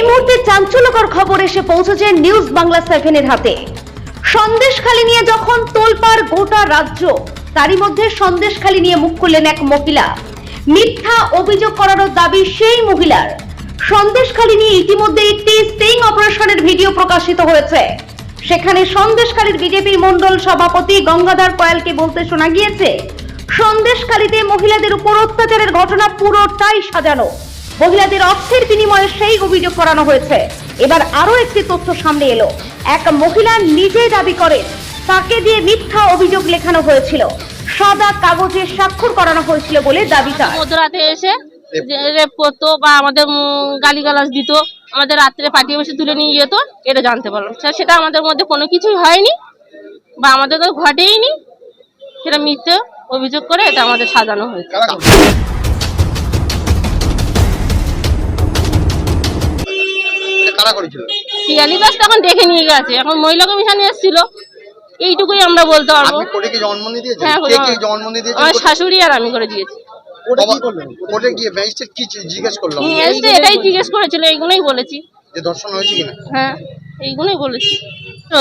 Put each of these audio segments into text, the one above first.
এই মুহূর্তে চাঞ্চল্যকর খবর এসে পৌঁছেছে নিউজ বাংলা সেভেনের হাতে। সন্দেশখালী নিয়ে যখন তোলপাড় গোটা রাজ্য, তারই মধ্যে সন্দেশখালী নিয়ে মুখ খুললেন এক মহিলা। মিথ্যা অভিযোগ করারও দাবি সেই মহিলার। সন্দেশখালী নিয়ে ইতিমধ্যে একটি স্টিং অপারেশনের ভিডিও প্রকাশিত হয়েছে। সেখানে সন্দেশখালীর বিজেপি মন্ডল সভাপতি গঙ্গাধর কয়ালকে বলতে শোনা গিয়েছে, সন্দেশখালীতে মহিলাদের উপর অত্যাচারের ঘটনা পুরোটাই সাজানো। মহিলাদের অর্থের বিনিময়ে সেই অভিযোগ করানো হয়েছে। এবার আরও একটি তথ্য সামনে এলো। এক মহিলা নিজেই দাবি করেন তাকে দিয়ে মিথ্যা অভিযোগ লেখানো হয়েছিল। সাদা কাগজে স্বাক্ষর করানো হয়েছিল বলে দাবি তার। মধ্যরাতে এসে যে রেপ করতো বা আমাদের গালি গালাজ দিত আমাদের রাত্রে পাঠিয়ে বসে তুলে নিয়ে যেত এটা জানতে পারলাম। স্যার সেটা আমাদের মধ্যে কোনো কিছুই হয়নি বা আমাদের তো ঘটেইনি। সেটা মিথ্যে অভিযোগ করে এটা আমাদের সাজানো হয়েছে। কারা করেছিল? পিয়ালি দাস তখন দেখে নিয়ে গেছে। এখন মহিলা কমিশনে এসেছিল। এইটুকুই আমরা বলতে পারব। আপনি কোর্টে কি জবানবন্দি দিয়েছেন? হ্যাঁ কে কে জবানবন্দি দিয়েছেন? আমার শাশুড়ি আর আমি করে দিয়েছি। কোর্টে কি করলেন? কোর্টে গিয়ে ম্যাজিস্ট্রেট কি জিজ্ঞেস করলাম হুম, এসে এটাই জিজ্ঞেস করেছিল এইগুলোই বলেছি। যে দর্শন হয়েছে কিনা? হ্যাঁ এইগুলোই বলেছি।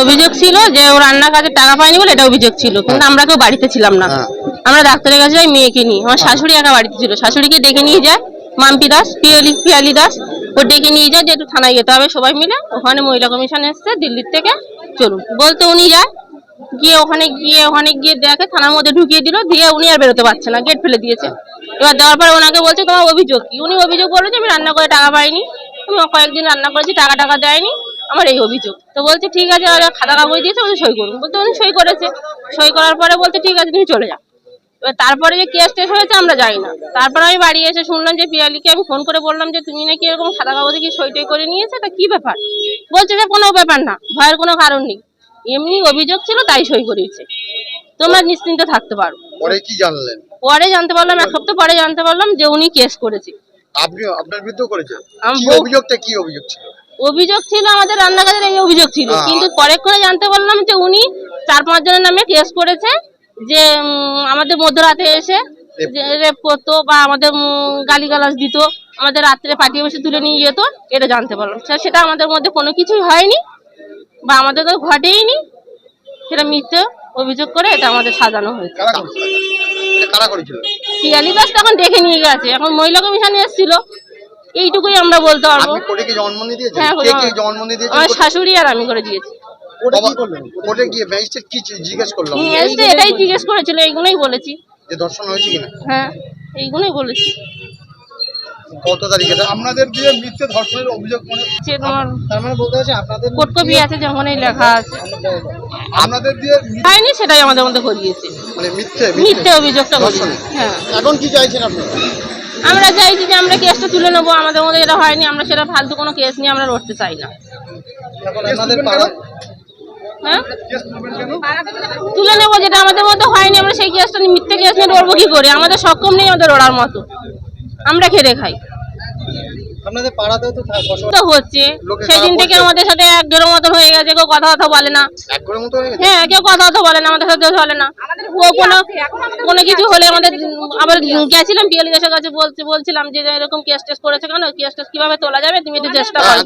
অভিযোগ ছিল যে ও রান্নার কাজে টাকা পায়নি বলে এটা অভিযোগ ছিল। কিন্তু আমরা কেউ বাড়িতে ছিলাম না। হ্যাঁ। আমরা ডাক্তারের কাছে যাই মেয়েকে নিয়ে। আমার শাশুড়ি একা বাড়িতে ছিল। শাশুড়িকে ডেকে নিয়ে যায় মাম্পি দাস পিয়ালি পিয়ালি দাস। ও ডেকে নিয়ে যায় যে একটু থানায় যেতে হবে সবাই মিলে। ওখানে মহিলা কমিশন এসছে, দিল্লির থেকে চলুন। বলতে উনি যায়, গিয়ে ওখানে গিয়ে ওখানে গিয়ে দেখে থানার মধ্যে ঢুকিয়ে দিল, দিয়ে উনি আর বেরোতে পারছে না গেট ফেলে দিয়েছে। এবার দেওয়ার পরে ওনাকে বলছে, তোমার অভিযোগ কি? উনি অভিযোগ বলল যে আমি রান্না করে টাকা পাইনি। আমি কয়েকদিন রান্না করেছি, টাকা টাকা দেয়নি। আমার এই অভিযোগ। তো বলছে, ঠিক আছে আর খাতা কাগজ দিয়েছে বলছে সই করুন। বলতে উনি সই করেছে। সই করার পরে বলতে ঠিক আছে, তুমি চলে যাও। এবার তারপরে যে কেস টেস হয়েছে আমরা যাই না। তারপরে আমি বাড়ি এসে শুনলাম যে পিয়ালিকে আমি ফোন করে বললাম যে তুমি নাকি এরকম খাতা কাগজে কি সই টই করে নিয়েছে? তা কি ব্যাপার? বলছে যে কোনো ব্যাপার না ভয়ের কোনো কারণ নেই। এমনি অভিযোগ ছিল তাই সই করিয়েছে তোমরা নিশ্চিন্ত থাকতে পারো। পরে কি জানলেন? পরে জানতে পারলাম এক সপ্তাহ পরে জানতে পারলাম যে উনি কেস করেছে। আপনি আপনার বিরুদ্ধে করেছে? আমার অভিযোগটা কি অভিযোগ ছিল? অভিযোগ ছিল আমাদের রান্নাঘরের এই অভিযোগ ছিল। হ্যাঁ। কিন্তু পরে করে জানতে পারলাম যে উনি চার পাঁচ জনের নামে কেস করেছে। যে আমাদের মধ্যরাতে এসে রেপ- করতো বা আমাদের গালি গালাজ দিত আমাদের রাত্রে পাঠিয়ে বসে তুলে নিয়ে যেত এটা জানতে পারলাম। স্যার সেটা আমাদের মধ্যে কোনো কিছুই হয়নি বা আমাদের তো ঘটেইনি সেটা মিথ্যে অভিযোগ করে এটা আমাদের সাজানো হয়েছে। পিয়ালি দাস তখন দেখে নিয়ে গেছে। এখন মহিলা কমিশনে এসেছিল। এইটুকুই আমরা বলতে পারব। হ্যাঁ, দিয়েছেন আমার শাশুড়ি আর আমি করে দিয়েছি। কোর্টে কি করলেন কোর্টে গিয়ে ম্যাজিস্ট্রেট কি জিজ্ঞেস করলাম এটাই জিজ্ঞেস করেছিল এইগুলোই বলেছি। যে দর্শন হয়েছে কিনা? হ্যাঁ এইগুলোই বলেছি। কত তারিখে আপনাদের দিয়ে মিথ্যে ধর্ষণের অভিযোগ মনে তোমার তার মানে বলতে হচ্ছে আপনাদের কোট কপি আছে যখনই লেখা আছে। আপনাদের দিয়ে হয়নি সেটাই আমাদের মধ্যে করিয়েছে মানে মিথ্যে মিথ্যে। অভিযোগটা হ্যাঁ। এখন কি চাইছেন আপনি? আমরা চাইছি যে আমরা কেসটা তুলে নেব আমাদের মধ্যে এটা হয়নি আমরা সেটা ফালতু কোনো কেস নিয়ে আমরা লড়তে চাই না। এখন আপনাদের তুলে নেব যেটা আমাদের মতো হয়নি আমরা সেই নিয়ে মিথ্যে কেস নিয়ে লড়বো কি করে? আমাদের সক্ষম নেই আমাদের ওড়ার মতো। আমরা খেতে খাই। আপনাদের পাড়াতেও তো হচ্ছে। সেদিন থেকে আমাদের সাথে এক দেড় মতন হয়ে গেছে কেউ কথা কথা বলে না। এক মতো হয়ে গেছে? হ্যাঁ কেউ কথা কথা বলে না আমাদের সাথে চলে না। ও কোনো কোনো কিছু হলে আমাদের আবার গেছিলাম কাছে বলছিলাম যে এরকম কেস টেস করেছে কেন? কেস টেস কীভাবে তোলা যাবে? তুমি একটু চেষ্টা করো।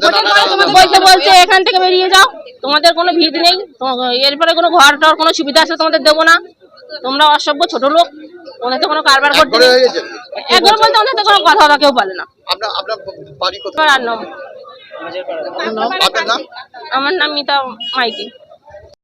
বলতে বলছে এখান থেকে বেরিয়ে যাও। তোমাদের কোনো ভিত নেই। এরপরে কোনো ঘর টর কোনো সুবিধা আছে তোমাদের দেবো না। তোমরা অসভ্য ছোট লোক। ওদের তো কোনো কারবার করতে নেই। একবার বলতে ওনার তো কোনো কথা কথা কেউ বলে না। আপনার আপনার বাড়ি কোথায়? এবার আর নাম আপনার নাম? আমার নাম মিতা মাইতি।